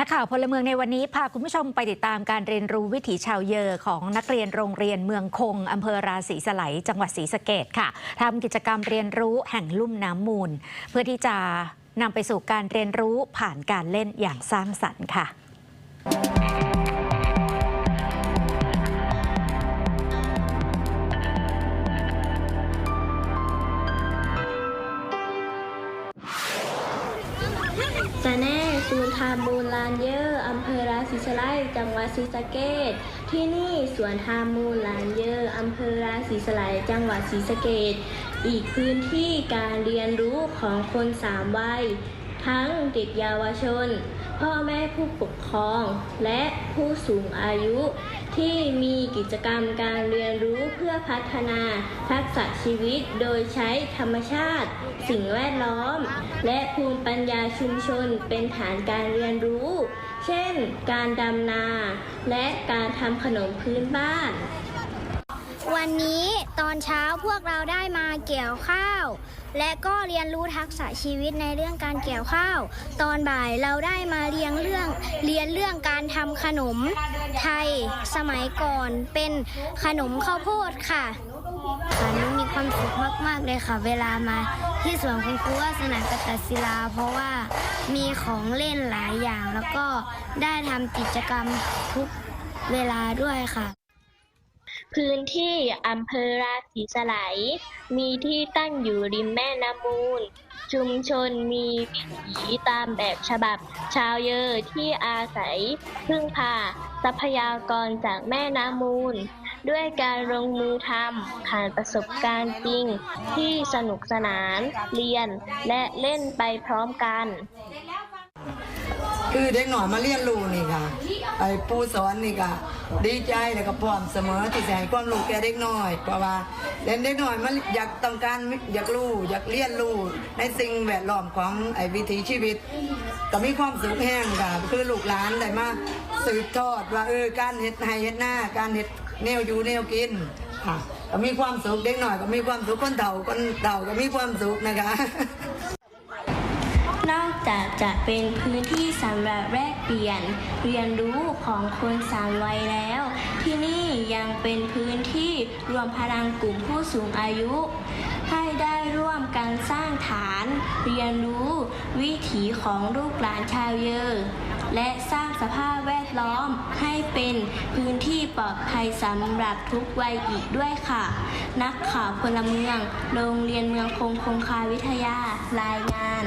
นักข่าวพลเมืองในวันนี้พาคุณผู้ชมไปติดตามการเรียนรู้วิถีชาวเยอของนักเรียนโรงเรียนเมืองคงอำเภอราศีสไลยจังหวัดศรีสะเกดค่ะทำกิจกรรมเรียนรู้แห่งลุ่มน้ำมูล เพื่อที่จะนำไปสู่การเรียนรู้ผ่านการเล่นอย่างสร้างสรรค์ค่ะสแน่ ศูนย์ทามูลลานเยอร์อำเภอราศีสไลยจังหวัดศรีสะเกษที่นี่สวนทามูลลานเยอร์อำเภอราศีสไลยจังหวัดศรีสะเกษอีกพื้นที่การเรียนรู้ของคนสามวัย ทั้งเด็กเยาวชน พ่อแม่ผู้ปกครอง และผู้สูงอายุ ที่มีกิจกรรมการเรียนรู้เพื่อพัฒนาทักษะชีวิตโดยใช้ธรรมชาติ สิ่งแวดล้อม และภูมิปัญญาชุมชนเป็นฐานการเรียนรู้ เช่น การดำนา และการทำขนมพื้นบ้าน วันนี้ อนเช้าพวกเราได้มาเกี่ยวข้าว และก็เรียนรู้ทักษะชีวิตในเรื่องการเกี่ยวข้าว ตอนบ่ายเราได้มาเรียนเรื่องเรียนเรื่องการทำขนมไทยสมัยก่อนเป็นขนมข้าวโพดค่ะค่ะนุมีความสุขมากๆเลยค่ะ เวลามาที่สวนคุณครูวาสนามกตัศิลา เพราะว่ามีของเล่นหลายอย่าง แล้วก็ได้ทำกิจกรรมทุกเวลาด้วยค่ะ พื้นที่อำเภอราศีสไลยมีที่ตั้งอยู่ริมแม่น้ำมูล ชุมชนมีวิถีตามแบบฉบับ ชาวเยอที่อาศัยพึ่งพาทรัพยากรจากแม่น้ำมูล ด้วยการลงมือทำผ่านประสบการณ์จริงที่สนุกสนานเรียนและเล่นไปพร้อมกัน คือเด็กหน่อยมาเรียนรู้นี่ค่ะ ไอ้ผู้สอนนี่ค่ะ ดีใจแล้วก็พร้อมเสมอที่จะให้ความรู้แก่เด็กน้อย เพราะว่าเด็กเด็กน้อยมันอยากต้องการอยากรู้อยากเรียนรู้ในสิ่งแวดล้อมของไอ้วิถีชีวิตก็มีความสุขแห้งค่ะ คือลูกหลานได้มาสืบทอดว่าเออการเฮ็ดไห้เฮ็ดหน้าการเฮ็ดแนวอยู่แนวกินค่ะก็มีความสุขเด็กหน่อยก็มีความสุขคนเฒ่าคนเฒ่าก็มีความสุขนะคะ จากจะเป็นพื้นที่สำหรับแลกเปลี่ยน เรียนรู้ของคนสามวัยแล้ว ที่นี่ยังเป็นพื้นที่รวมพลังกลุ่มผู้สูงอายุ ให้ได้ร่วมกันสร้างฐาน เรียนรู้วิถีของลูกหลานชาวเยอและสร้างสภาพแวดล้อมให้เป็นพื้นที่ปลอดภัยสำหรับทุกวัยอีกด้วยค่ะ นักข่าวพลเมือง โรงเรียนเมืองคงคงคาวิทยารายงาน